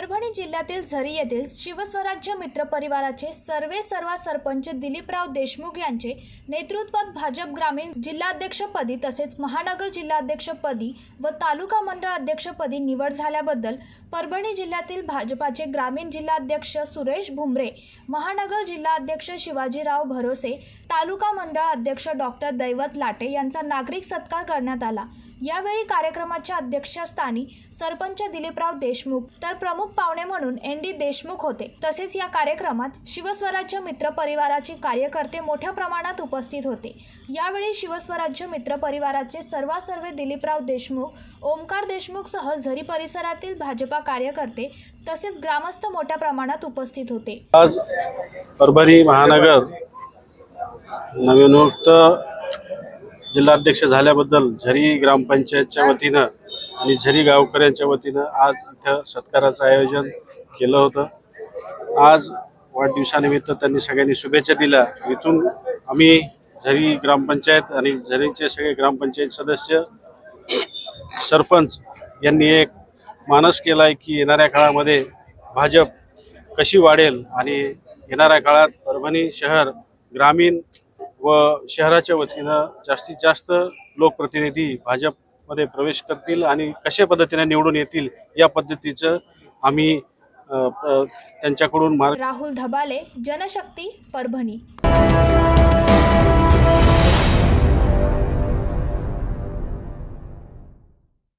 परभणी जिल्ह्यातील झरी येथील शिवस्वराज्य मित्र परिवाराचे सर्वे सर्वा सरपंच दिलीपराव देशमुख यांचे नेतृत्वात भाजप ग्रामीण जिल्हाध्यक्षपदी तसेच महानगर जिल्हाध्यक्षपदी व तालुका मंडळ अध्यक्षपदी निवड झाल्याबद्दल परभणी जिल्ह्यातील भाजपाचे ग्रामीण जिल्हाध्यक्ष सुरेश भुमरे महानगर जिल्हाध्यक्ष शिवाजीराव भरोसे तालुका मंडळ अध्यक्ष डॉक्टर दैवत लाटे यांचा नागरिक सत्कार करण्यात आला. यावेळी कार्यक्रमाच्या अध्यक्षस्थानी सरपंच दिलीपराव देशमुख तर प्रमुख पाहुणे म्हणून एन डी देशमुख होते. तसेच या कार्यक्रमात शिवस्वराज्य मित्र परिवाराचे कार्यकर्ते मोठ्या प्रमाणात उपस्थित होते. यावेळी शिवस्वराज्य मित्र परिवाराचे सर्वासर्वे दिलीपराव देशमुख ओमकार देशमुख सह झरी परिसरातील भाजपा कार्यकर्ते तसेच ग्रामस्थ मोठ्या प्रमाणात उपस्थित होते. आज परभणी महानगर नवनियुक्त जिल्हाध्यक्ष झाल्याबद्दल झरी ग्रामपंचायतच्या वतीनं आणि झरी गावकऱ्यांच्या वतीनं आज इथं सत्काराचं आयोजन केलं होतं. आज वाढदिवसानिमित्त त्यांनी सगळ्यांनी शुभेच्छा दिल्या. इथून आम्ही झरी ग्रामपंचायत आणि झरीचे सगळे ग्रामपंचायत सदस्य सरपंच यांनी एक मानस केला आहे की येणाऱ्या काळामध्ये भाजप कशी वाढेल आणि येणाऱ्या काळात परभणी शहर ग्रामीण व शहराच्या वतीनं जास्तीत जास्त लोकप्रतिनिधी भाजपमध्ये प्रवेश करतील आणि कशा पद्धतीने निवडून येतील या पद्धतीचं आम्ही त्यांच्याकडून राहुल धबाले जनशक्ती परभणी.